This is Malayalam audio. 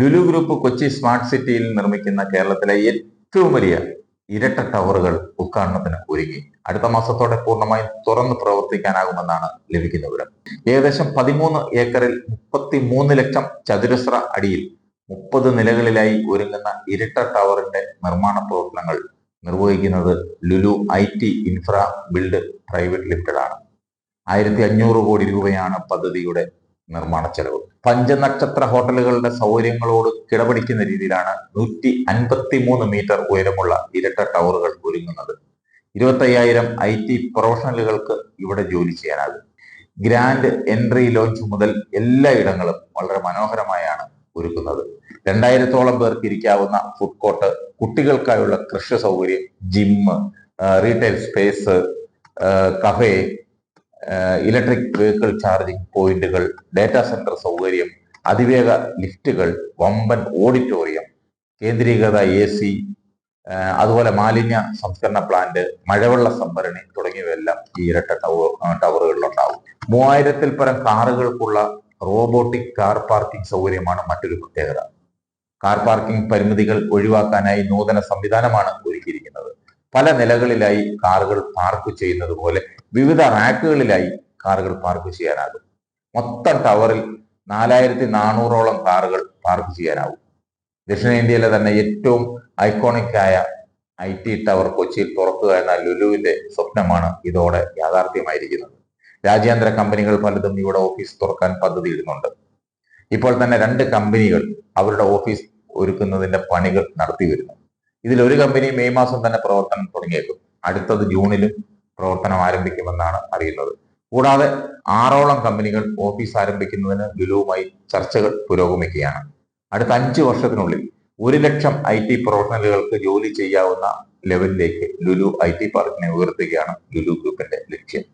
ലുലു ഗ്രൂപ്പ് കൊച്ചി സ്മാർട്ട് സിറ്റിയിൽ നിർമ്മിക്കുന്ന കേരളത്തിലെ ഏറ്റവും വലിയ ഇരട്ട ടവറുകൾ ഉദ്ഘാടനത്തിന് ഒരുങ്ങി. അടുത്ത മാസത്തോടെ പൂർണമായും തുറന്ന് പ്രവർത്തിക്കാനാകുമെന്നാണ് ലഭിക്കുന്ന വിവരം. ഏകദേശം പതിമൂന്ന് ഏക്കറിൽ മുപ്പത്തി മൂന്ന് ലക്ഷം ചതുരശ്ര അടിയിൽ മുപ്പത് നിലകളിലായി ഒരുങ്ങുന്ന ഇരട്ട ടവറിന്റെ നിർമ്മാണ പ്രവർത്തനങ്ങൾ നിർവഹിക്കുന്നത് Lulu I T infra build private limited ആണ് ആയിരത്തി അഞ്ഞൂറ് കോടി രൂപയാണ് പദ്ധതിയുടെ നിർമ്മാണ ചെലവ്. പഞ്ചനക്ഷത്ര ഹോട്ടലുകളുടെ സൗകര്യങ്ങളോട് കിടപിടിക്കുന്ന രീതിയിലാണ് നൂറ്റി അൻപത്തി മൂന്ന് മീറ്റർ ഉയരമുള്ള ഇരട്ട ടവറുകൾ ഒരുങ്ങുന്നത്. ഇരുപത്തയ്യായിരം ഐ ടി പ്രൊഫഷണലുകൾക്ക് ഇവിടെ ജോലി ചെയ്യാനാകും. ഗ്രാൻഡ് എൻട്രി ലോഞ്ച് മുതൽ എല്ലാ ഇടങ്ങളും വളരെ മനോഹരമായാണ് ഒരുക്കുന്നത്. രണ്ടായിരത്തോളം പേർക്ക് ഇരിക്കാവുന്ന ഫുഡ് കോർട്ട് കുട്ടികൾക്കായുള്ള കൃഷി സൗകര്യം gym retail space cafe electric vehicle charging പോയിന്റുകൾ ഡാറ്റാ സെന്റർ സൗകര്യം അതിവേഗ ലിഫ്റ്റുകൾ വമ്പൻ ഓഡിറ്റോറിയം കേന്ദ്രീകൃത എ സി അതുപോലെ മാലിന്യ സംസ്കരണ പ്ലാന്റ് മഴവെള്ള സംഭരണി തുടങ്ങിയവയെല്ലാം ഈ ഇരട്ട ടവർ ടവറുകളിലുണ്ടാവും. മൂവായിരത്തിൽ പരം കാറുകൾക്കുള്ള റോബോട്ടിക് കാർ പാർക്കിംഗ് സൗകര്യമാണ് മറ്റൊരു പ്രത്യേകത. കാർ പാർക്കിംഗ് പരിമിതികൾ ഒഴിവാക്കാനായി നൂതന സംവിധാനമാണ് ഒരുക്കിയിരിക്കുന്നത്. പല നിലകളിലായി കാറുകൾ പാർക്ക് ചെയ്യുന്നത് പോലെ വിവിധ റാക്കുകളിലായി കാറുകൾ പാർക്ക് ചെയ്യാനാകും. മൊത്തം ടവറിൽ നാലായിരത്തി നാനൂറോളം കാറുകൾ പാർക്ക് ചെയ്യാനാവും ദക്ഷിണേന്ത്യയിലെ തന്നെ ഏറ്റവും ഐക്കോണിക് ആയ ഐ ടി ടവർ കൊച്ചിയിൽ തുറക്കുക എന്ന ലുലുവിന്റെ സ്വപ്നമാണ് ഇതോടെ യാഥാർത്ഥ്യമായിരിക്കുന്നത്. രാജ്യാന്തര കമ്പനികൾ പലതും ഇവിടെ ഓഫീസ് തുറക്കാൻ പദ്ധതിയിടുന്നുണ്ട്. ഇപ്പോൾ തന്നെ രണ്ട് കമ്പനികൾ അവരുടെ ഓഫീസ് ഒരുക്കുന്നതിന്റെ പണികൾ നടത്തി വരുന്നു ഇതിൽ ഒരു കമ്പനി മെയ് മാസം തന്നെ പ്രവർത്തനം തുടങ്ങിയേക്കും. അടുത്തത് ജൂണിലും പ്രവർത്തനം ആരംഭിക്കുമെന്നാണ് അറിയുന്നത്. കൂടാതെ ആറോളം കമ്പനികൾ ഓഫീസ് ആരംഭിക്കുന്നതിന് ലുലുവുമായി ചർച്ചകൾ പുരോഗമിക്കുകയാണ്. അടുത്ത അഞ്ച് വർഷത്തിനുള്ളിൽ ഒരു ലക്ഷം ഐ ടി പ്രൊഫഷണലുകൾക്ക് ജോലി ചെയ്യാവുന്ന ലെവലിലേക്ക് ലുലു ഐ ടി പാർക്കിനെ ഉയർത്തുകയാണ് ലുലു ഗ്രൂപ്പിന്റെ ലക്ഷ്യം.